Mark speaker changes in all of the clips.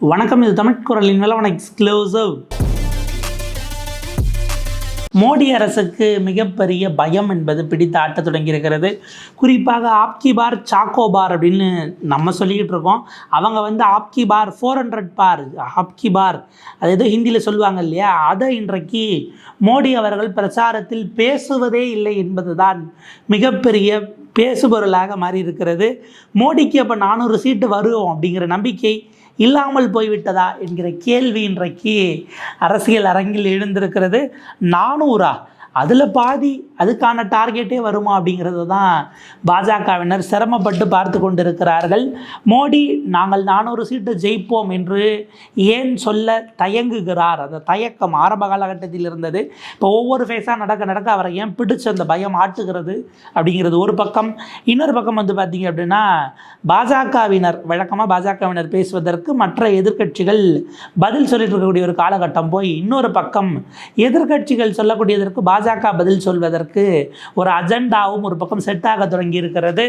Speaker 1: வணக்கம் இது தமிழ் குரலின் நிலவன எக்ஸ்க்ளூசிவ் மோடி அரசுக்கு மிகப்பெரிய பயம் என்பது பிடித்த ஆட்ட தொடங்கியிருக்கிறது. குறிப்பாக ஆப்கி பார் சாக்கோ பார் அப்படின்னு நம்ம சொல்லிக்கிட்டு இருக்கோம். அவங்க வந்து ஆப்கி பார் ஃபோர் ஹண்ட்ரட் பார் ஆப்கி பார் அது ஏதோ ஹிந்தியில் சொல்லுவாங்க இல்லையா? அதை இன்றைக்கு மோடி அவர்கள் பிரச்சாரத்தில் பேசுவதே இல்லை என்பதுதான் மிகப்பெரிய பேசுபொருளாக மாறி இருக்கிறது மோடிக்கு அப்போ நானூறு சீட்டு வருவோம் அப்படிங்கிற நம்பிக்கை இல்லாமல் போய்விட்டதா என்கிற கேள்வி இன்றைக்கு அரசியல் அரங்கில் எழுந்திருக்கிறது. நானூறா. அதில் பாதி அதுக்கான டார்கெட்டே வருமா அப்படிங்கிறது தான் பாஜகவினர் சிரமப்பட்டு பார்த்து கொண்டிருக்கிறார்கள். மோடி நாங்கள் நானூறு சீட்டு ஜெயிப்போம் என்று ஏன் சொல்ல தயங்குகிறார்? அந்த தயக்கம் ஆரம்ப காலகட்டத்தில் இருந்தது. இப்போ ஒவ்வொரு ஃபேஸாக நடக்க நடக்க அவரை ஏன் பிடிச்சு அந்த பயம் ஆட்டுகிறது அப்படிங்கிறது ஒரு பக்கம். இன்னொரு பக்கம் வந்து பார்த்தீங்க அப்படின்னா பாஜகவினர் வழக்கமாக பாஜகவினர் பேசுவதற்கு மற்ற எதிர்க்கட்சிகள் பதில் சொல்லிட்டு இருக்கக்கூடிய ஒரு காலகட்டம் போய் இன்னொரு பக்கம் எதிர்க்கட்சிகள் சொல்லக்கூடியதற்கு பாஜக பதில் சொல்வதற்கு ஒரு அஜெண்டாவும் ஒரு பக்கம் செட் ஆக தொடங்கி இருக்கிறது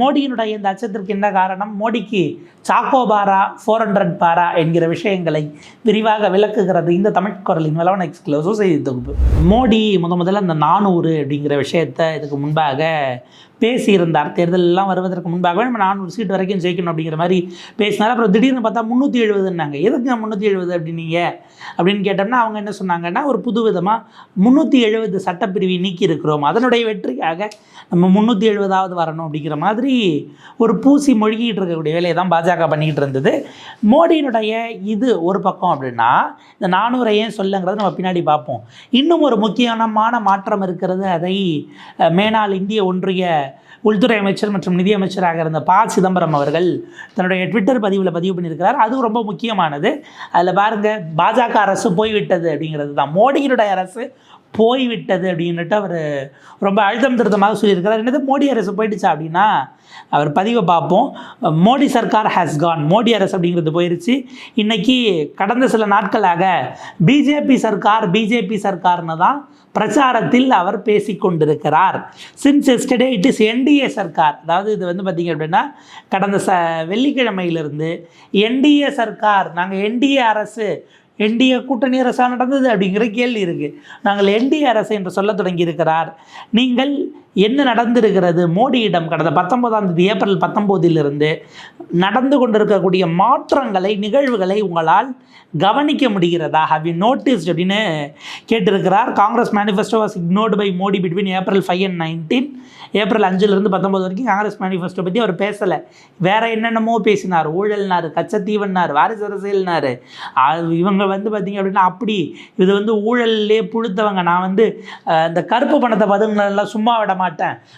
Speaker 1: மோடியினுடைய இந்த அச்சத்திற்கு என்ன காரணம்? மோடிக்கு சாக்கோ பாரா ஃபோர் ஹண்ட்ரட் பாரா என்கிற விஷயங்களை விரிவாக விளக்குகிறது இந்த தமிழ் குரலின் வளவன் எக்ஸ்க்ளூசிவ் செய்தி தொகுப்பு. மோடி முத முதல்ல அந்த நானூறு அப்படிங்கிற விஷயத்தை இதுக்கு முன்பாக பேசியிருந்தார். தேர்தல் எல்லாம் வருவதற்கு முன்பாகவே நம்ம நானூறு சீட் வரைக்கும் ஜெயிக்கணும் அப்படிங்கிற மாதிரி பேசினார். அப்புறம் திடீர்னு பார்த்தா முந்நூற்றி எழுபதுன்னாங்க. எதுக்கு முந்நூற்றி எழுபது அப்படின்னீங்க? அப்படின்னு கேட்டோம்னா அவங்க என்ன சொன்னாங்கன்னா ஒரு புது விதமாக முந்நூற்றி எழுபது சட்டப்பிரிவை நீக்கி இருக்கிறோம் அதனுடைய வெற்றிக்காக நம்ம முந்நூற்றி எழுபதாவது வரணும் அப்படிங்கிற மாதிரி ஒரு பூசி மொழிகிட்டு இருக்கக்கூடிய வேலையை தான் பாஜக பண்ணிக்கிட்டு இருந்தது. மோடியினுடைய இது ஒரு பக்கம் அப்படின்னா இந்த நானூறை ஏன் சொல்லுங்கிறத நம்ம பின்னாடி பார்ப்போம். இன்னும் ஒரு முக்கியமான மாற்றம் இருக்கிறது அதை மேனால் இந்திய ஒன்றிய உள்துறை அமைச்சர் மற்றும் நிதியமைச்சராக இருந்த ப. சிதம்பரம் அவர்கள் தன்னுடைய ட்விட்டர் பதிவில் பதிவு பண்ணியிருக்கிறார். அதுவும் ரொம்ப முக்கியமானது. அதில் பாருங்க பாஜக அரசு போய்விட்டது அப்படிங்கிறது தான். மோடியினுடைய அரசு போய்விட்டது அப்படின்னுட்டு அவர் ரொம்ப அழுத்தம் திருத்தமாக சொல்லியிருக்கிறார். என்னது மோடி அரசு போயிடுச்சா அப்படின்னா அவர் பதிவை பார்ப்போம். மோடி சர்க்கார் ஹேஸ் கான் மோடி அரசு அப்படிங்கிறது போயிடுச்சு இன்றைக்கி கடந்த சில நாட்களாக பிஜேபி சர்க்கார் பிஜேபி சர்க்கார்னு தான் பிரச்சாரத்தில் அவர் பேசிக்கொண்டிருக்கிறார் since yesterday it is NDA Sarkar. அதாவது இது வந்து பார்த்திங்க அப்படின்னா கடந்த ச வெள்ளிக்கிழமையிலிருந்து என்டிஏ சர்க்கார் நாங்கள் என்டிஏ அரசு என்டிஏ கூட்டணி அரசாக நடந்தது அப்படிங்கிற கேள்வி இருக்குது நாங்கள் என்டிஏ அரசு என்று சொல்ல தொடங்கியிருக்கிறார். நீங்கள் என்ன நடந்திருக்கிறது? மோடியிடம் கடந்த பத்தொன்பதாம் தேதி ஏப்ரல் பத்தொம்போதிலிருந்து நடந்து கொண்டிருக்கக்கூடிய மாற்றங்களை நிகழ்வுகளை உங்களால் கவனிக்க முடிகிறதா? ஹவ் யூ நோட்டீஸ் அப்படின்னு கேட்டிருக்கிறார். Congress manifesto was ignored by Modi between April five and nineteen April அஞ்சுலேருந்து பத்தொம்பது வரைக்கும் காங்கிரஸ் மேனிஃபெஸ்டோ பற்றி அவர் பேசலை. வேற என்னென்னமோ பேசினார். ஊழல்னார் கச்சத்தீவன்னார் வாரிசு அரசியல்னார். இவங்க வந்து பார்த்திங்க அப்படின்னா அப்படி. இது வந்து ஊழல்லே புழுத்தவங்க. நான் வந்து இந்த கருப்பு பணத்தை பதுங்களெல்லாம் சும்மா விட மாட்டேன்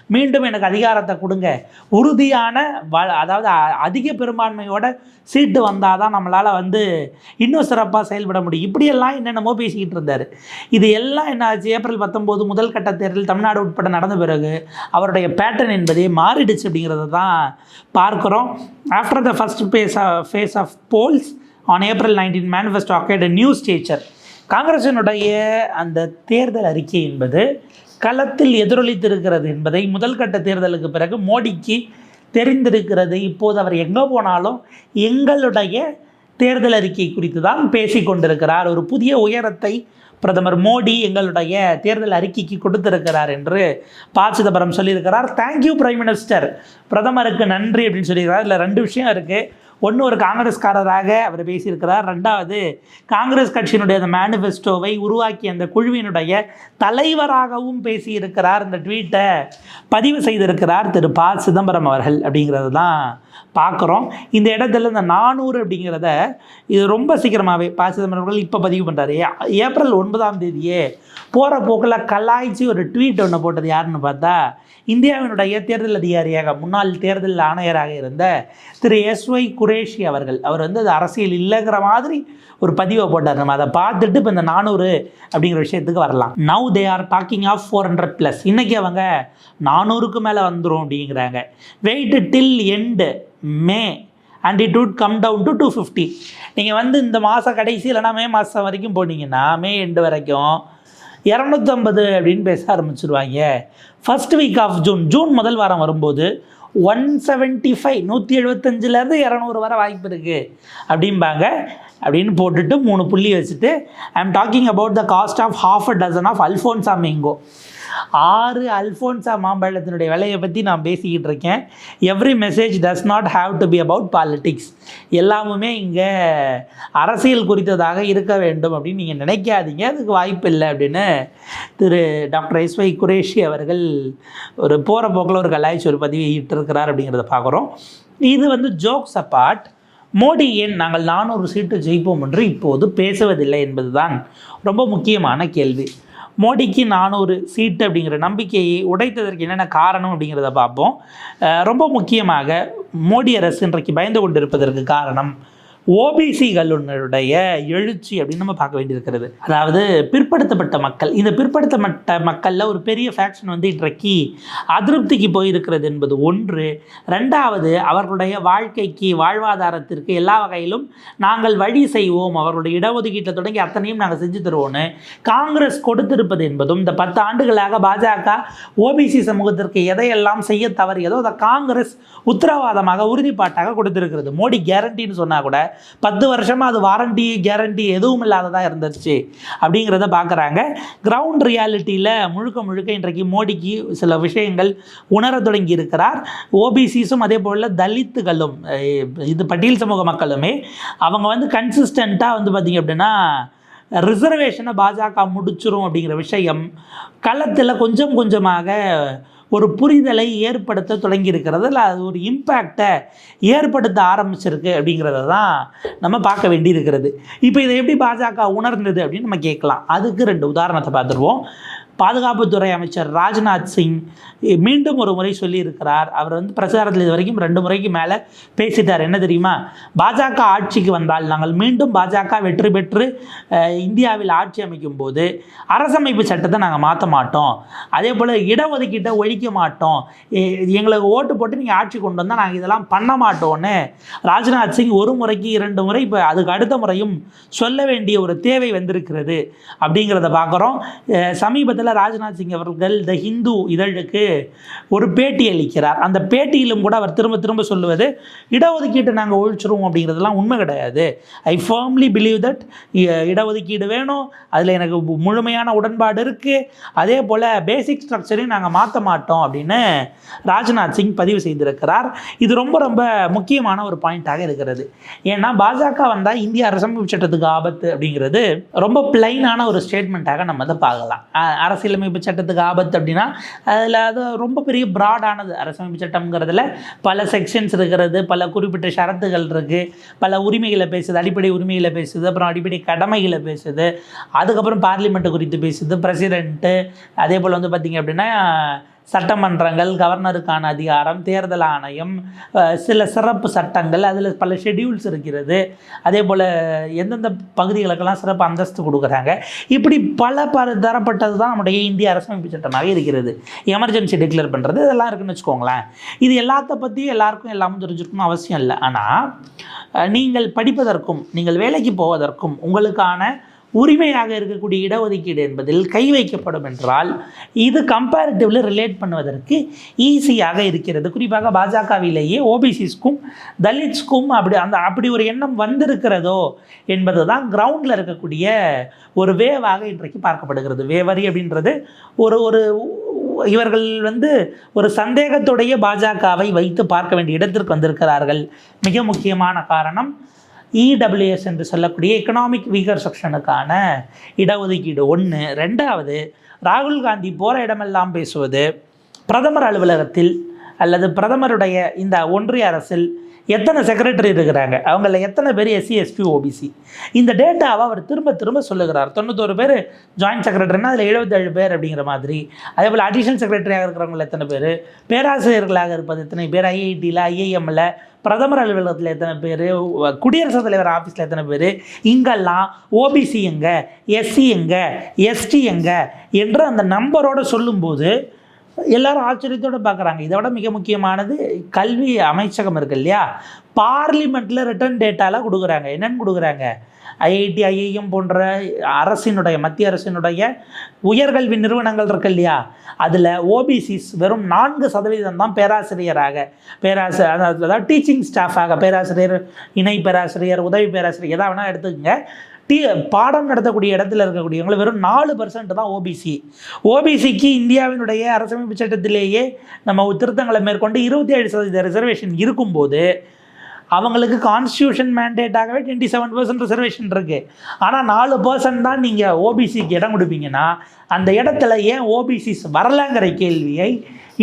Speaker 1: மீண்டும் எனக்கு அதிகாரத்தை கொடுங்க. உறுதியான வ அதாவது அ- அதிக பெரும்பான்மையோட சீட்டு வந்தால் தான் நம்மளால் வந்து இன்னும் சிறப்பாக செயல்பட முடியும். இப்படியெல்லாம் என்னென்னமோ பேசிக்கிட்டு இருந்தார். இது எல்லாம் என்ன ஆச்சு ஏப்ரல் பத்தொம்போது முதல் கட்ட தேர்தல் தமிழ்நாடு உட்பட நடந்த பிறகு அவருடைய பேட்டர்ன் என்பதே மாறிடுச்சு அப்படிங்கிறத தான் பார்க்குறோம். After the first phase phase of polls on April nineteen manifesto acquired new stature காங்கிரசினுடைய அந்த தேர்தல் அறிக்கை என்பது களத்தில் எதிரொலித்திருக்கிறது என்பதை முதல் கட்ட தேர்தலுக்கு பிறகு மோடிக்கு தெரிந்திருக்கிறது. இப்போது அவர் எங்கே போனாலும் எங்களுடைய தேர்தல் அறிக்கை குறித்து தான் பேசி கொண்டிருக்கிறார். ஒரு புதிய உயரத்தை பிரதமர் மோடி எங்களுடைய தேர்தல் அறிக்கைக்கு கொடுத்திருக்கிறார் என்று ப. சிதம்பரம் சொல்லியிருக்கிறார். தேங்க்யூ பிரைம் மினிஸ்டர் பிரதமருக்கு நன்றி அப்படின்னு சொல்லியிருக்கிறார். இதில் ரெண்டு விஷயம் இருக்குது ஒன்று ஒரு காங்கிரஸ்காரராக அவர் பேசியிருக்கிறார். ரெண்டாவது காங்கிரஸ் கட்சியினுடைய அந்த மேனிஃபெஸ்டோவை உருவாக்கிய அந்த குழுவினுடைய தலைவராகவும் பேசியிருக்கிறார். இந்த ட்வீட்டை பதிவு செய்திருக்கிறார் திரு ப. சிதம்பரம் அவர்கள் அப்படிங்கிறது தான் பார்க்குறோம். இந்த இடத்துல இந்த நானூறு அப்படிங்கிறத இது ரொம்ப சீக்கிரமாகவே ப. சிதம்பரம் அவர்கள் இப்போ பதிவு பண்ணுறாரு ஏப்ரல் ஒன்பதாம் தேதியே போகிற போக்கில் கலாய்ச்சி ஒரு ட்வீட் ஒன்று போட்டது யாருன்னு பார்த்தா இந்தியாவினுடைய தேர்தல் அதிகாரியாக முன்னாள் தேர்தல் ஆணையராக இருந்த திரு எஸ் ஒய் குரேஷி அவர்கள். அவர் வந்து அது அரசியல் இல்லைங்கிற மாதிரி ஒரு பதிவை போட்டார். நம்ம அதை பார்த்துட்டு இப்போ இந்த நானூறு அப்படிங்கிற விஷயத்துக்கு வரலாம். Now they are talking of four hundred plus இன்றைக்கி அவங்க நானூறுக்கு மேலே வந்துடும் அப்படிங்கிறாங்க. Wait till end May and it would come down to two fifty நீங்கள் வந்து இந்த மாதம் கடைசி இல்லைனா மே மாதம் வரைக்கும் போனீங்கன்னா மே எண்டு வரைக்கும் இரநூத்தம்பது அப்படின்னு பேச ஆரம்பிச்சிருவாங்க. First week of June June முதல் வாரம் வரும்போது ஒன் செவன்ட்டி ஃபைவ் நூற்றி எழுபத்தஞ்சிலேருந்து இரநூறு வர வாய்ப்பு இருக்குது அப்படிம்பாங்க. அப்படின்னு போட்டுட்டு மூணு புள்ளி வச்சுட்டு I am talking about the cost of half a dozen of Alphonso mango ஆறு அல்ஃபோன்சா மாம்பழத்தினுடைய விலையை பற்றி நான் பேசிக்கிட்டு இருக்கேன். Every message does not have to be about politics எல்லாமுமே இங்கே அரசியல் குறித்ததாக இருக்க வேண்டும் அப்படின்னு நீங்கள் நினைக்காதீங்க. அதுக்கு வாய்ப்பு இல்லை அப்படின்னு திரு டாக்டர் எஸ்வை குரேஷி அவர்கள் ஒரு போகிற போக்கில் ஒரு கலாய்ச்சி ஒரு பதிவிட்டிருக்கிறார் அப்படிங்கிறத பார்க்குறோம். இது வந்து ஜோக்ஸ் அப்பார்ட் மோடி ஏன் நாங்கள் நானூறு சீட்டு ஜெயிப்போம் என்று இப்போது பேசுவதில்லை என்பதுதான் ரொம்ப முக்கியமான கேள்வி. மோடிக்கு நானூறு சீட்டு அப்படிங்கிற நம்பிக்கையை உடைத்ததற்கு என்னென்ன காரணம் அப்படிங்கிறத பார்ப்போம். ரொம்ப முக்கியமாக மோடி அரசு இன்றைக்கு பயந்து கொண்டிருப்பதற்கு காரணம் ஓபிசிகளுடைய எழுச்சி அப்படின்னு நம்ம பார்க்க வேண்டியிருக்கிறது. அதாவது பிற்படுத்தப்பட்ட மக்கள். இந்த பிற்படுத்தப்பட்ட மக்களில் ஒரு பெரிய ஃபேக்ஷன் வந்து இன்றைக்கு அதிருப்திக்கு போயிருக்கிறது என்பது ஒன்று. ரெண்டாவது அவர்களுடைய வாழ்க்கைக்கு வாழ்வாதாரத்திற்கு எல்லா வகையிலும் நாங்கள் வழி செய்வோம். அவர்களுடைய இடஒதுக்கீட்டை தொடங்கி அத்தனையும் நாங்கள் செஞ்சு தருவோம்னு காங்கிரஸ் கொடுத்திருப்பது என்பதும் இந்த பத்து ஆண்டுகளாக பாஜக ஓபிசி சமூகத்திற்கு எதையெல்லாம் செய்ய தவறியதோ அதை காங்கிரஸ் உத்தரவாதமாக உறுதிப்பாட்டாக கொடுத்திருக்கிறது. மோடி கேரண்டின்னு சொன்னால் கூட பத்து வருஷமாக அது வாரண்டி கேரண்டி எதுவும் இல்லாததாக இருந்துச்சு அப்படிங்கிறத பார்க்குறாங்க கிரவுண்ட் ரியாலிட்டியில் முழுக்க முழுக்க இன்றைக்கு மோடிக்கு சில விஷயங்கள் உணர தொடங்கி இருக்கிறார் ஓபிசிஸும் அதே போல் தலித்துகளும் இது பட்டியல் சமூக மக்களுமே அவங்க வந்து கன்சிஸ்டண்ட்டாக வந்து பார்த்திங்க அப்படின்னா ரிசர்வேஷனை பாஜக முடிச்சிரும் அப்படிங்கிற விஷயம் களத்தில் கொஞ்சம் கொஞ்சமாக ஒரு புரிதலை ஏற்படுத்த தொடங்கியிருக்கிறது. இல்லை அது ஒரு இம்பேக்டை ஏற்படுத்த ஆரம்பிச்சிருக்கு அப்படிங்கிறத தான் நம்ம பார்க்க வேண்டியிருக்கிறது. இப்போ இதை எப்படி பாஜக உணர்ந்தது அப்படின்னு நம்ம கேட்கலாம். அதுக்கு ரெண்டு உதாரணத்தை பார்த்துருவோம். பாதுகாப்புத்துறை அமைச்சர் ராஜ்நாத் சிங் மீண்டும் ஒரு முறை சொல்லியிருக்கிறார். அவர் வந்து பிரச்சாரத்தில் இது வரைக்கும் ரெண்டு முறைக்கு மேலே பேசிட்டார். என்ன தெரியுமா? பாஜக ஆட்சிக்கு வந்தால் நாங்கள் மீண்டும் பாஜக வெற்றி பெற்று இந்தியாவில் ஆட்சி அமைக்கும் போது அரசமைப்பு சட்டத்தை நாங்கள் மாற்ற மாட்டோம். அதே போல் இடஒதுக்கீட்டை ஒழிக்க மாட்டோம். எங்களுக்கு ஓட்டு போட்டு நீங்கள் ஆட்சி கொண்டு வந்தால் நாங்கள் இதெல்லாம் பண்ண மாட்டோம்னு ராஜ்நாத் சிங் ஒரு முறைக்கு இரண்டு முறை இப்போ அதுக்கு அடுத்த முறையும் சொல்ல வேண்டிய ஒரு தேவை வந்திருக்கிறது அப்படிங்கிறத பார்க்குறோம் சமீபத்தில் ராஜ்நாத் சிங் அவர்கள் த ஹிந்து இதழுக்கு ஒரு பேட்டி அளிக்கிறார். அந்த பேட்டியிலும் கூட அவர் திரும்ப திரும்ப சொல்லுவது இடஒதுக்கீட்டை நாங்கள் ஒழிச்சிருவோம் அப்படிங்கிறதுலாம் உண்மை கிடையாது. ஐ ஃபர்ம்லி பிலீவ் தட் இடஒதுக்கீடு வேணும். அதில் எனக்கு முழுமையான உடன்பாடு இருக்குது அதே போல் பேசிக் ஸ்ட்ரக்சரையும் நாங்கள் மாற்ற மாட்டோம் அப்படின்னு ராஜ்நாத் சிங் பதிவு செய்திருக்கிறார். இது ரொம்ப ரொம்ப முக்கியமான ஒரு பாயிண்ட்டாக இருக்கிறது. ஏன்னா பாஜக வந்தால் இந்திய அரசமைப்பு சட்டத்துக்கு ஆபத்து அப்படிங்கிறது ரொம்ப பிளைனான ஒரு ஸ்டேட்மெண்ட்டாக நம்ம அதை பார்க்கலாம். அரசு அரசியலமைப்பு சட்டத்துக்கு ஆபத்து அப்படின்னா அதில் அது ரொம்ப பெரிய ப்ராடானது அரசமைப்பு சட்டம்ங்கிறதுல பல செக்ஷன்ஸ் இருக்கிறது பல குறிப்பிட்ட ஷரத்துகள் இருக்குது பல உரிமைகளை பேசுது அடிப்படை உரிமைகளை பேசுது அப்புறம் அடிப்படை கடமைகளை பேசுது. அதுக்கப்புறம் பார்லிமெண்ட்டு குறித்து பேசுது பிரசிடென்ட்டு அதே போல் வந்து பார்த்திங்க அப்படின்னா சட்டமன்றங்கள் கவர்னருக்கான அதிகாரம் தேர்தல் ஆணையம் சில சிறப்பு சட்டங்கள் அதில் பல ஷெட்யூல்ஸ் இருக்கிறது. அதே போல் எந்தெந்த பகுதிகளுக்கெல்லாம் சிறப்பு அந்தஸ்து கொடுக்குறாங்க. இப்படி பல பல தரப்பட்டது தான் நம்முடைய இந்திய அரசமைப்பு சட்டமாக இருக்கிறது. எமர்ஜென்சி டிக்ளேர் பண்ணுறது இதெல்லாம் இருக்குன்னு வச்சுக்கோங்களேன். இது எல்லாத்த பற்றியும் எல்லாருக்கும் எல்லாமும் தெரிஞ்சிருக்கணும் அவசியம் இல்லை. ஆனால் நீங்கள் படிப்பதற்கும் நீங்கள் வேலைக்கு போவதற்கும் உங்களுக்கான உரிமையாக இருக்கக்கூடிய இடஒதுக்கீடு என்பதில் கை வைக்கப்படும் என்றால் இது கம்பேரிட்டிவ்லி ரிலேட் பண்ணுவதற்கு ஈஸியாக இருக்கிறது. குறிப்பாக பாஜகவிலேயே ஓபிசிஸ்க்கும் தலித்ஸ்க்கும் அப்படி அந்த அப்படி ஒரு எண்ணம் வந்திருக்கிறதோ என்பது தான் கிரவுண்டில் இருக்கக்கூடிய ஒரு வேவாக இன்றைக்கு பார்க்கப்படுகிறது. வேவரி அப்படின்றது ஒரு ஒரு இவர்கள் வந்து ஒரு சந்தேகத்துடைய பாஜகவை வைத்து பார்க்க வேண்டிய இடத்திற்கு வந்திருக்கிறார்கள். மிக முக்கியமான காரணம் இடபிள்யூஎஸ் என்று சொல்லக்கூடிய எக்கனாமிக் வீக்கர் செக்ஷனுக்கான இடஒதுக்கீடு ஒன்று ரெண்டாவது ராகுல் காந்தி போகிற இடமெல்லாம் பேசுவது பிரதமர் அலுவலகத்தில் அல்லது பிரதமருடைய இந்த ஒன்றிய அரசில் எத்தனை செக்ரட்டரி இருக்கிறாங்க? அவங்கள எத்தனை பேர் எஸ்சி எஸ்டி ஓபிசி இந்த டேட்டாவை அவர் திரும்ப திரும்ப சொல்லுகிறார். தொண்ணூத்தோரு பேர் ஜாயின்ட் செக்ரட்டரினா அதில் எழுபத்தேழு பேர் அப்படிங்கிற மாதிரி. அதே போல் அடிஷனல் செக்ரட்டரியாக இருக்கிறவங்க எத்தனை பேர்? பேராசிரியர்களாக இருப்பது எத்தனை பேர்? ஐஐடியில் ஐஐஎம்மில் பிரதமர் அலுவலகத்தில் எத்தனை பேர்? குடியரசுத் தலைவர் ஆஃபீஸில் எத்தனை பேர்? இங்கெல்லாம் ஓபிசி எங்க எஸ்சி எங்க எஸ்டி எங்க என்று அந்த நம்பரோடு சொல்லும்போது எல்லாரும் ஆச்சரியத்தோடு பார்க்குறாங்க இதை விட மிக முக்கியமானது கல்வி அமைச்சகம் இருக்கு இல்லையா? பார்லிமெண்ட்டில் ரிட்டர்ன் டேட்டாலாம் கொடுக்குறாங்க. என்னென்னு கொடுக்குறாங்க? ஐஐடி ஐஐஎம் போன்ற அரசினுடைய மத்திய அரசினுடைய உயர்கல்வி நிறுவனங்கள் இருக்கு இல்லையா? அதில் ஓபிசிஸ் வெறும் நான்கு சதவீதம் தான் பேராசிரியராக பேராசிரியர் அதாவது டீச்சிங் ஸ்டாஃபாக பேராசிரியர் இணை பேராசிரியர் உதவி பேராசிரியர் எதாவது வேணால் எடுத்துக்கோங்க. டீ பாடம் நடத்தக்கூடிய இடத்துல இருக்கக்கூடியவங்களை வெறும் நாலு பர்சன்ட் தான் ஓபிசி. ஓபிசிக்கு இந்தியாவினுடைய அரசமைப்பு சட்டத்திலேயே நம்ம திருத்தங்களை மேற்கொண்டு இருபத்தி ஏழு சதவீத ரிசர்வேஷன் இருக்கும்போது அவங்களுக்கு கான்ஸ்டியூஷன் மேண்டேட்டாகவே டுவெண்ட்டி செவன் பர்சன்ட் ரிசர்வேஷன் இருக்குது ஆனால் நாலு பர்சன்ட் தான் நீங்கள் ஓபிசிக்கு இடம் கொடுப்பீங்கன்னா அந்த இடத்துல ஏன் ஓபிசிஸ் வரலங்கிற கேள்வியை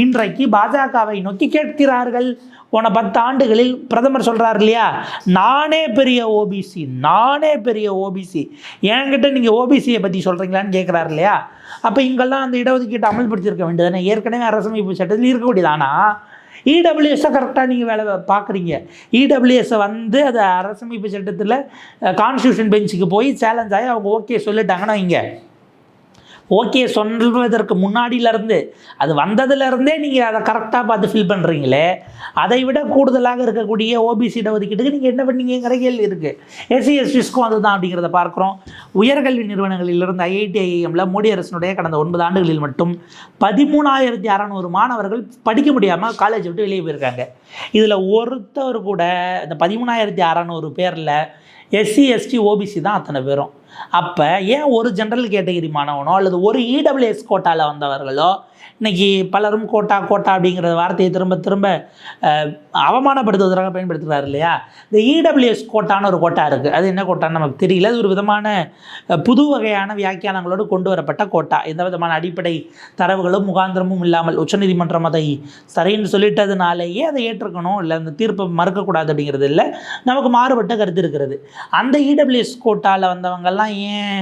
Speaker 1: இன்றைக்கு பாஜகவை நோக்கி கேட்கிறார்கள். போன பத்து ஆண்டுகளில் பிரதமர் சொல்கிறார் இல்லையா? நானே பெரிய ஓபிசி நானே பெரிய ஓபிசி என்கிட்ட நீங்கள் ஓபிசியை பற்றி சொல்கிறீங்களான்னு கேட்குறாரு இல்லையா? அப்போ இங்கெல்லாம் அந்த இடஒதுக்கீட்டை அமல்படுத்தியிருக்க வேண்டியது ஏற்கனவே அரசமைப்பு சட்டத்தில் இருக்கக்கூடியது. ஆனால் இடபிள்யூஎஸை கரெக்டாக நீங்கள் வேலை பார்க்குறீங்க இடபிள்யூஎஸை வந்து அது அரசமைப்பு சட்டத்தில் கான்ஸ்டியூஷன் பெஞ்சுக்கு போய் சேலஞ்ச் ஆகி அவங்க ஓகே சொல்லிட்டாங்கன்னா இங்கே ஓகே சொல்வதற்கு முன்னாடியிலேருந்து அது வந்ததுலேருந்தே நீங்கள் அதை கரெக்டாக பார்த்து ஃபில் பண்ணுறீங்களே அதை விட கூடுதலாக இருக்கக்கூடிய ஓபிசி இடஒதுக்கீட்டுக்கு நீங்கள் என்ன பண்ணீங்கிற கேள்வி இருக்குது எஸ்சி எஸ்டிஸ்க்கும் அதுதான் அப்படிங்கிறத பார்க்குறோம். உயர்கல்வி நிறுவனங்களிலிருந்து ஐஐடி ஐஎம்ல மோடி அரசினுடைய கடந்த ஒன்பது ஆண்டுகளில் மட்டும் பதிமூணாயிரத்தி அறநூறு மாணவர்கள் படிக்க முடியாமல் காலேஜ் விட்டு வெளியே போயிருக்காங்க. இதில் ஒருத்தர் கூட இந்த பதிமூணாயிரத்தி அறநூறு பேரில் எஸ்சி எஸ்டி ஓபிசி தான் அத்தனை பேரும். அப்போ ஏன் ஒரு ஜென்ரல் கேட்டகிரி மாணவனோ அல்லது ஒரு இடபிள்யூஎஸ் கோட்டாவில் வந்தவர்களோ இன்னைக்கு பலரும் கோட்டா கோட்டா அப்படிங்கிற வார்த்தையை திரும்ப திரும்ப அவமானப்படுத்துவதற்காக பயன்படுத்துகிறார் இல்லையா? இந்த இடபிள்யூஎஸ் கோட்டான்னு ஒரு கோட்டா இருக்குது அது என்ன கோட்டான்னு நமக்கு தெரியல. அது ஒரு விதமான புது வகையான வியாக்கியானங்களோடு கொண்டு வரப்பட்ட கோட்டா. எந்த விதமான அடிப்படை தரவுகளும் முகாந்திரமும் இல்லாமல் உச்சநீதிமன்றம் அதை சரின்னு சொல்லிட்டதுனாலேயே அதை ஏற்றுக்கணும். இல்லை அந்த தீர்ப்பை மறுக்கக்கூடாது அப்படிங்கிறது இல்லை. நமக்கு மாறுபட்ட கருத்து இருக்கிறது. அந்த இடபிள்யூஎஸ் கோட்டாவில் வந்தவங்கெல்லாம் ஏன்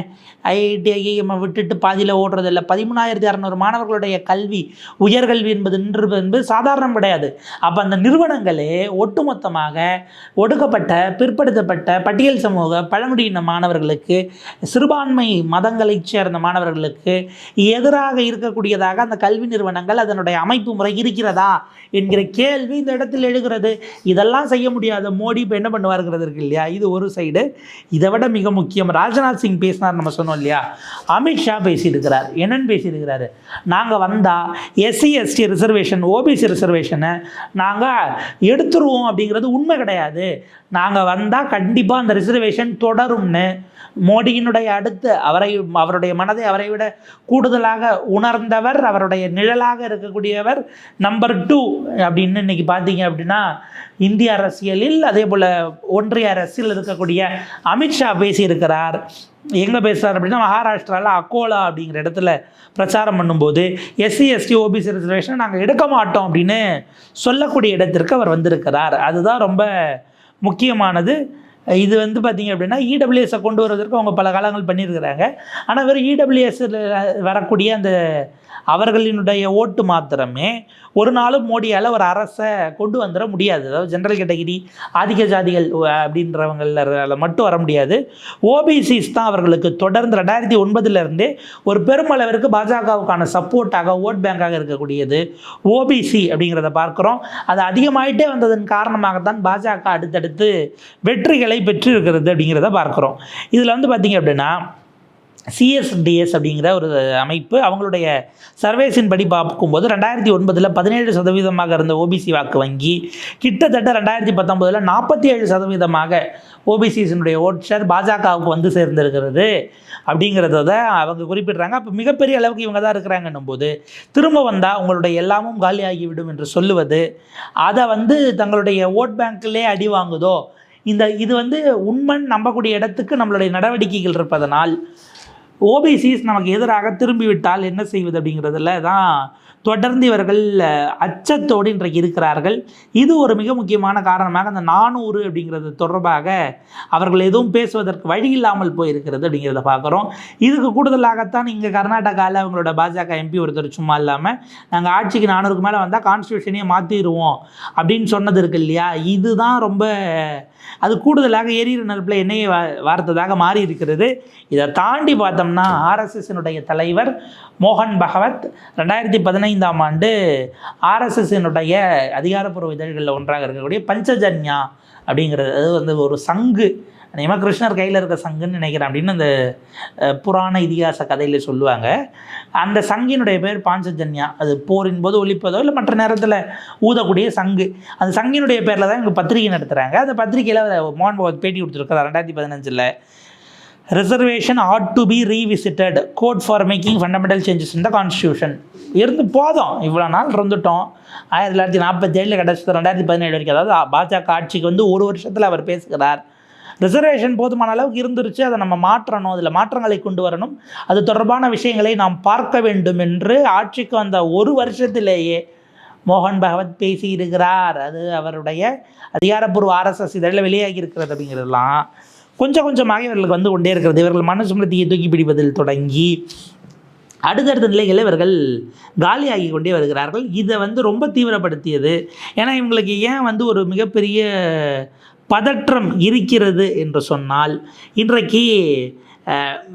Speaker 1: ஐஐடி விட்டுட்டு பாதியில் ஓடுறதில்லை? பதிமூணாயிரத்தி அறநூறு மாணவர்களுடைய கல்வி உயர்கல்வி என்பது என்பது சாதாரணம் கிடையாது. அப்போ அந்த நிறுவனங்களே ஒட்டுமொத்தமாக ஒடுக்கப்பட்ட பிற்படுத்தப்பட்ட பட்டியல் சமூக பழங்குடியின மாணவர்களுக்கு சிறுபான்மை மதங்களைச் சேர்ந்த மாணவர்களுக்கு எதிராக இருக்கக்கூடியதாக அந்த கல்வி நிறுவனங்கள் அதனுடைய அமைப்பு முறை இருக்கிறதா என்கிற கேள்வி இந்த இடத்தில் எழுகிறது. இதெல்லாம் செய்ய முடியாத மோடி இப்போ என்ன பண்ணுவாருங்கிறது இருக்கு இல்லையா? இது ஒரு சைடு இதை விட மிக முக்கியம் ராஜ்நாத் சிங் பேசினார் நம்ம சொன்னோம் இல்லையா? அமித்ஷா பேசியிருக்கிறார் என்னன்னு பேசியிருக்கிறாரு. நாங்கள் வந்தால் எஸ்சி எஸ்டி ரிசர்வேஷன் ஓபிசி ரிசர்வேஷனை நாங்கள் எடுத்துருவோம் அப்படிங்கிறது உண்மை கிடையாது. நாங்கள் வந்தால் கண்டிப்பாக அந்த ரிசர்வேஷன் தொடரும்னு மோடியினுடைய அடுத்து அவரை அவருடைய மனதை அவரை விட கூடுதலாக உணர்ந்தவர் அவருடைய நிழலாக இருக்கக்கூடியவர் நம்பர் டூ அப்படின்னு இன்னைக்கு பார்த்தீங்க அப்படின்னா இந்திய அரசியலில் அதே போல் ஒன்றிய அரசில் இருக்கக்கூடிய அமித்ஷா பேசியிருக்கிறார். எங்கே பேசுகிறார் அப்படின்னா மகாராஷ்டிராவில் அக்கோலா அப்படிங்கிற இடத்துல பிரச்சாரம் பண்ணும்போது எஸ்சி எஸ்டி ஓபிசி ரிசர்வேஷனை நாங்கள் எடுக்க மாட்டோம் அப்படின்னு சொல்லக்கூடிய இடத்திற்கு அவர் வந்திருக்கிறார். அதுதான் ரொம்ப முக்கியமானது. இது வந்து பார்த்தீங்க அப்படின்னா இடபிள்யூஎஸை கொண்டு வருவதற்கு அவங்க பல காலங்கள் பண்ணியிருக்கிறாங்க. ஆனால் வெறும் இடபிள்யூஎஸ்ஸில் வரக்கூடிய அந்த அவர்களினுடைய ஓட்டு மாத்திரமே ஒரு நாளும் மோடியால் ஒரு அரசை கொண்டு வந்துட முடியாது. அதாவது ஜென்ரல் கேட்டகிரி ஆதிக்க ஜாதிகள் அப்படின்றவங்களில் மட்டும் வர முடியாது. ஓபிசிஸ் தான் அவர்களுக்கு தொடர்ந்து ரெண்டாயிரத்தி ஒன்பதுலேருந்தே ஒரு பெருமளவிற்கு பாஜகவுக்கான சப்போர்ட்டாக ஓட் பேங்காக இருக்கக்கூடியது ஓபிசி அப்படிங்கிறத பார்க்குறோம். அது அதிகமாயிட்டே வந்ததன் காரணமாகத்தான் பாஜக அடுத்தடுத்து வெற்றிகளை பெற்றிருக்கிறது அப்படிங்கிறத பார்க்குறோம். இதில் வந்து பார்த்திங்க அப்படின்னா சிஎஸ்டிஎஸ் அப்படிங்கிற ஒரு அமைப்பு அவங்களுடைய சர்வேஸின் படி பார்க்கும்போது ரெண்டாயிரத்தி ஒன்பதில் பதினேழு சதவீதமாக இருந்த ஓபிசி வாக்கு வங்கி கிட்டத்தட்ட ரெண்டாயிரத்தி பத்தொம்போதில் நாற்பத்தி ஏழு சதவீதமாக ஓபிசிஸினுடைய ஓட் ஷேர் பாஜகவுக்கு வந்து சேர்ந்திருக்கிறது அப்படிங்கிறத தான் அவங்க குறிப்பிடுறாங்க. அப்போ மிகப்பெரிய அளவுக்கு இவங்க தான் இருக்கிறாங்கன்னும் போது திரும்ப வந்தால் உங்களுடைய எல்லாமும் காலியாகிவிடும் என்று சொல்லுவது அதை வந்து தங்களுடைய ஓட் பேங்க்லேயே அடி வாங்குதோ? இந்த இது வந்து உண்மன் நம்பக்கூடிய இடத்துக்கு நம்மளுடைய நடவடிக்கைகள் இருப்பதனால் ஓபிசிஸ் நமக்கு எதிராக திரும்பிவிட்டால் என்ன செய்வது அப்படிங்கிறதுல தான் தொடர்ந்து இவர்கள் அச்சத்தோடு இன்றைக்கு இருக்கிறார்கள். இது ஒரு மிக முக்கியமான காரணமாக அந்த நானூறு அப்படிங்கிறது தொடர்பாக அவர்கள் எதுவும் பேசுவதற்கு வழி இல்லாமல் போயிருக்கிறது அப்படிங்கிறத பார்க்குறோம். இதுக்கு கூடுதலாகத்தான் இங்கே கர்நாடகாவில் அவங்களோட பாஜக எம்பி ஒருத்தர் சும்மா இல்லாமல் நாங்கள் ஆட்சிக்கு நானூறுக்கு மேலே வந்தால் கான்ஸ்டியூஷனையே மாற்றிடுவோம் அப்படின்னு சொன்னது இருக்கு இல்லையா? இதுதான் ரொம்ப அது கூடுதலாக எரியிற நெருப்பில் என்னையை வா வார்த்ததாக மாறி இருக்கிறது இதை தாண்டி பார்த்தோம்னா ஆர்எஸ்எஸ்னுடைய தலைவர் மோகன் பகவத் ரெண்டாயிரத்தி பதினைந்து பதினைந்தாம் ஆண்டு ஆர்எஸ்எஸ்னுடைய அதிகாரப்பூர்வ இதழ்களில் ஒன்றாக இருக்கக்கூடிய பஞ்சஜன்யா அப்படிங்கிறது. அது வந்து ஒரு சங்கு. நியம கிருஷ்ணர் கையில் இருக்க சங்குன்னு நினைக்கிறேன் அப்படின்னு அந்த புராண இதிகாச கதையில் சொல்லுவாங்க. அந்த சங்கினுடைய பேர் பாஞ்சஜன்யா. அது போரின் போது ஒழிப்பதோ இல்லை மற்ற நேரத்தில் ஊதக்கூடிய சங்கு. அந்த சங்கினுடைய பேரில் தான் இங்கே பத்திரிகை நடத்துகிறாங்க அந்த பத்திரிகையில் மோகன் பகவத் பேட்டி கொடுத்துருக்காரு ரெண்டாயிரத்தி பதினஞ்சில். Reservation ought to be revisited quote for making fundamental changes in the constitution இருந்து போதும். இவ்வளோ நாள் இருந்துட்டோம். ஆயிரத்தி தொள்ளாயிரத்தி நாற்பத்தேழில் கிடச்சது ரெண்டாயிரத்தி பதினேழு வரைக்கும். அதாவது பாஜக ஆட்சிக்கு வந்து ஒரு வருஷத்தில் அவர் பேசுகிறார். ரிசர்வேஷன் போதுமான அளவுக்கு இருந்துருச்சு. அதை நம்ம மாற்றணும். அதில் மாற்றங்களை கொண்டு வரணும். அது தொடர்பான விஷயங்களை நாம் பார்க்க வேண்டும் என்று ஆட்சிக்கு வந்த ஒரு வருஷத்திலேயே மோகன் பகவத் பேசியிருக்கிறார். அது அவருடைய அதிகாரப்பூர்வ ஆர்எஸ்எஸ் இதழில் வெளியாகி இருக்கிறது அப்படிங்கிறதெல்லாம் கொஞ்சம் கொஞ்சமாக இவர்களுக்கு வந்து கொண்டே இருக்கிறது. இவர்கள் மனுஸ்மிருதியை தூக்கி பிடிப்பதில் தொடங்கி அடுத்தடுத்த நிலைகளில் இவர்கள் காலியாகி கொண்டே வருகிறார்கள். இதை வந்து ரொம்ப தீவிரப்படுத்தியது. ஏன்னா இவங்களுக்கு ஏன் வந்து ஒரு மிகப்பெரிய பதற்றம் இருக்கிறது என்று சொன்னால் இன்றைக்கு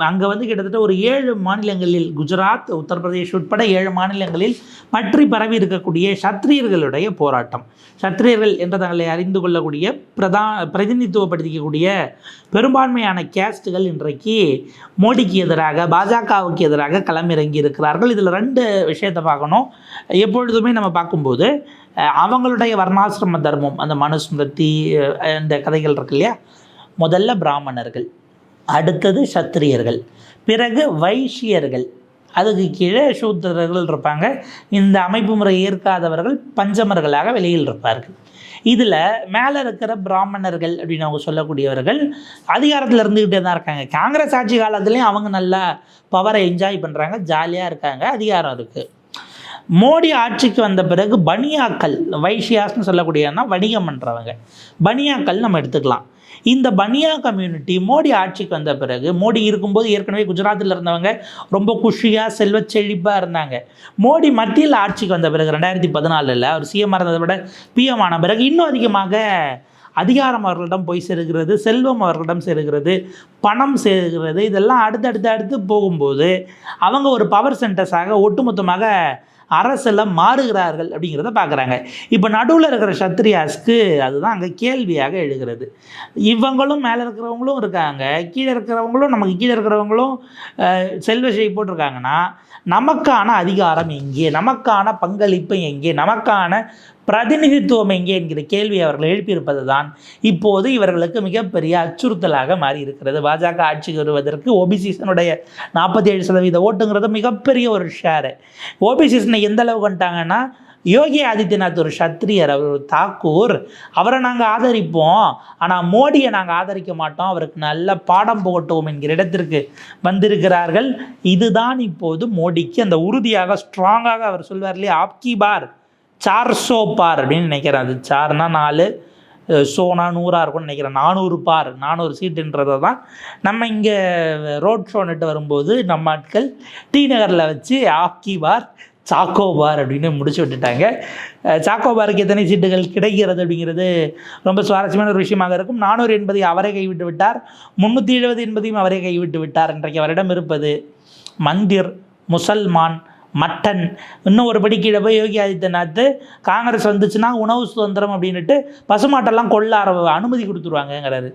Speaker 1: அங்கே வந்து கிட்டத்தட்ட ஒரு ஏழு மாநிலங்களில் குஜராத் உத்தரப்பிரதேஷ் உட்பட ஏழு மாநிலங்களில் பற்றி பரவி இருக்கக்கூடிய சத்திரியர்களுடைய போராட்டம். சத்திரியர்கள் என்ற தங்களை அறிந்து கொள்ளக்கூடிய பிரதா பிரதிநிதித்துவப்படுத்திக்கக்கூடிய பெரும்பான்மையான கேஸ்ட்டுகள் இன்றைக்கு மோடிக்கு எதிராக பாஜகவுக்கு எதிராக களமிறங்கி இருக்கிறார்கள். இதில் ரெண்டு விஷயத்தை பார்க்கணும். எப்பொழுதுமே நம்ம பார்க்கும்போது அவங்களுடைய வர்ணாசிரம தர்மம் அந்த மனுஸ்மிருதி அந்த இந்த கதைகள் இருக்கு இல்லையா? முதல்ல பிராமணர்கள். அடுத்தது சத்திரியர்கள். பிறகு வைஷ்யர்கள். அதுக்கு கீழே சூத்திரர்கள் இருப்பாங்க. இந்த அமைப்பு முறை ஏற்காதவர்கள் பஞ்சமர்களாக வெளியில் இருப்பார்கள். இதில் மேலே இருக்கிற பிராமணர்கள் அப்படின்னு அவங்க சொல்லக்கூடியவர்கள் அதிகாரத்தில் இருந்துக்கிட்டே தான் இருக்காங்க. காங்கிரஸ் ஆட்சி காலத்துலேயும் அவங்க நல்லா பவரை என்ஜாய் பண்ணுறாங்க ஜாலியாக இருக்காங்க அதிகாரம் இருக்குது மோடி ஆட்சிக்கு வந்த பிறகு பனியாக்கள் வைஷ்யாஸ்னு சொல்லக்கூடியன்னா வணிகம் பண்ணுறவங்க பனியாக்கள் நம்ம எடுத்துக்கலாம். இந்த பனியா கம்யூனிட்டி மோடி ஆட்சிக்கு வந்த பிறகு மோடி இருக்கும்போது ஏற்கனவே குஜராத்தில் இருந்தவங்க ரொம்ப குஷியாக செல்வ செழிப்பாக இருந்தாங்க. மோடி மத்தியில் ஆட்சிக்கு வந்த பிறகு ரெண்டாயிரத்தி பதினாலில் அவர் சிஎம் இருந்ததை விட பிஎம் ஆன பிறகு இன்னும் அதிகமாக அதிகாரம் அவர்களிடம் போய் சேருகிறது செல்வம் அவர்களிடம் சேருகிறது பணம் சேருகிறது. இதெல்லாம் அடுத்தடுத்து அடுத்து போகும்போது அவங்க ஒரு பவர் சென்டர்ஸாக ஒட்டுமொத்தமாக அரசில் மாறுகிறார்கள் அப்படிங்கிறத பார்க்குறாங்க. இப்போ நடுவில் இருக்கிற சத்ரியாஸ்க்கு அதுதான் அங்கே கேள்வியாக எழுகிறது. இவங்களும் மேலே இருக்கிறவங்களும் இருக்காங்க. கீழே இருக்கிறவங்களும் நமக்கு கீழே இருக்கிறவங்களும் செல்வசை போட்டிருக்காங்கன்னா நமக்கான அதிகாரம் எங்கே? நமக்கான பங்களிப்பு எங்கே? நமக்கான பிரதிநிதித்துவம் எங்கே என்கிற கேள்வி அவர்கள் எழுப்பியிருப்பது தான் இப்போது இவர்களுக்கு மிகப்பெரிய அச்சுறுத்தலாக மாறி இருக்கிறது பாஜக ஆட்சிக்கு வருவதற்கு ஓபிசிசனுடைய நாற்பத்தி ஏழு சதவீத ஓட்டுங்கிறது மிகப்பெரிய ஒரு ஷேரு ஓபிசிசனை எந்த அளவு கொண்டாங்கன்னா யோகி ஆதித்யநாத் ஒரு சத்திரியர் அவர் ஒரு தாக்கூர். அவரை நாங்கள் ஆதரிப்போம். ஆனால் மோடியை நாங்கள் ஆதரிக்க மாட்டோம். அவருக்கு நல்ல பாடம் புகட்டுவோம் என்கிற இடத்திற்கு வந்திருக்கிறார்கள். இதுதான் இப்போது மோடிக்கு அந்த உறுதியாக ஸ்ட்ராங்காக அவர் சொல்வார் இல்லையா? ஆப்கி பார் சார் சோ பார் அப்படின்னு நினைக்கிறேன். அது சார்னா நாலு சோனா நூறாக இருக்கும்னு நினைக்கிறேன். நானூறு பார் நானூறு சீட்டுன்றதை தான் நம்ம இங்கே ரோட் ஷோ நட்டு வரும்போது நம்ம ஆட்கள் டி நகரில் வச்சு ஆப்கி பார் சாக்கோ பார் அப்படின்னு முடிச்சு விட்டுட்டாங்க. சாக்கோ பாருக்கு எத்தனை சீட்டுகள் கிடைக்கிறது அப்படிங்கிறது ரொம்ப சுவாரஸ்யமான ஒரு விஷயமாக இருக்கும். நானூறு என்பதை அவரே கைவிட்டு விட்டார். முந்நூற்றி எழுபது என்பதையும் அவரே கைவிட்டு விட்டார். இன்றைக்கு அவரிடம் இருப்பது மந்திர் முசல்மான் மட்டன். இன்னும் ஒரு படி கீழே போய் யோகி ஆதித்யநாத் காங்கிரஸ் வந்துச்சுன்னா உணவு சுதந்திரம் அப்படின்னுட்டு பசுமாட்டெல்லாம் கொள்ள ஆர அனுமதி கொடுத்துருவாங்கங்கிறாரு.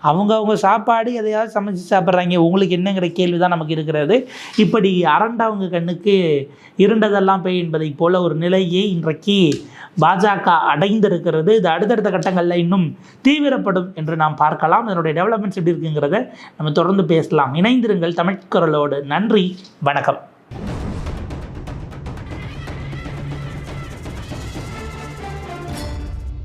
Speaker 1: அவங்க அவங்க சாப்பாடு எதையாவது சமைச்சு சாப்பிட்றாங்க. உங்களுக்கு என்னங்கிற கேள்வி தான் நமக்கு இருக்கிறது. இப்படி அரண்டவங்க கண்ணுக்கு இருண்டதெல்லாம் பெய் என்பதை போல ஒரு நிலையை இன்றைக்கு பாஜக அடைந்திருக்கிறது. இது அடுத்தடுத்த கட்டங்களில் இன்னும் தீவிரப்படும் என்று நாம் பார்க்கலாம். இதனுடைய டெவலப்மெண்ட்ஸ் எப்படி இருக்குங்கிறத நம்ம தொடர்ந்து பேசலாம். இணைந்திருங்கள் தமிழ்குரலோடு நன்றி. வணக்கம்.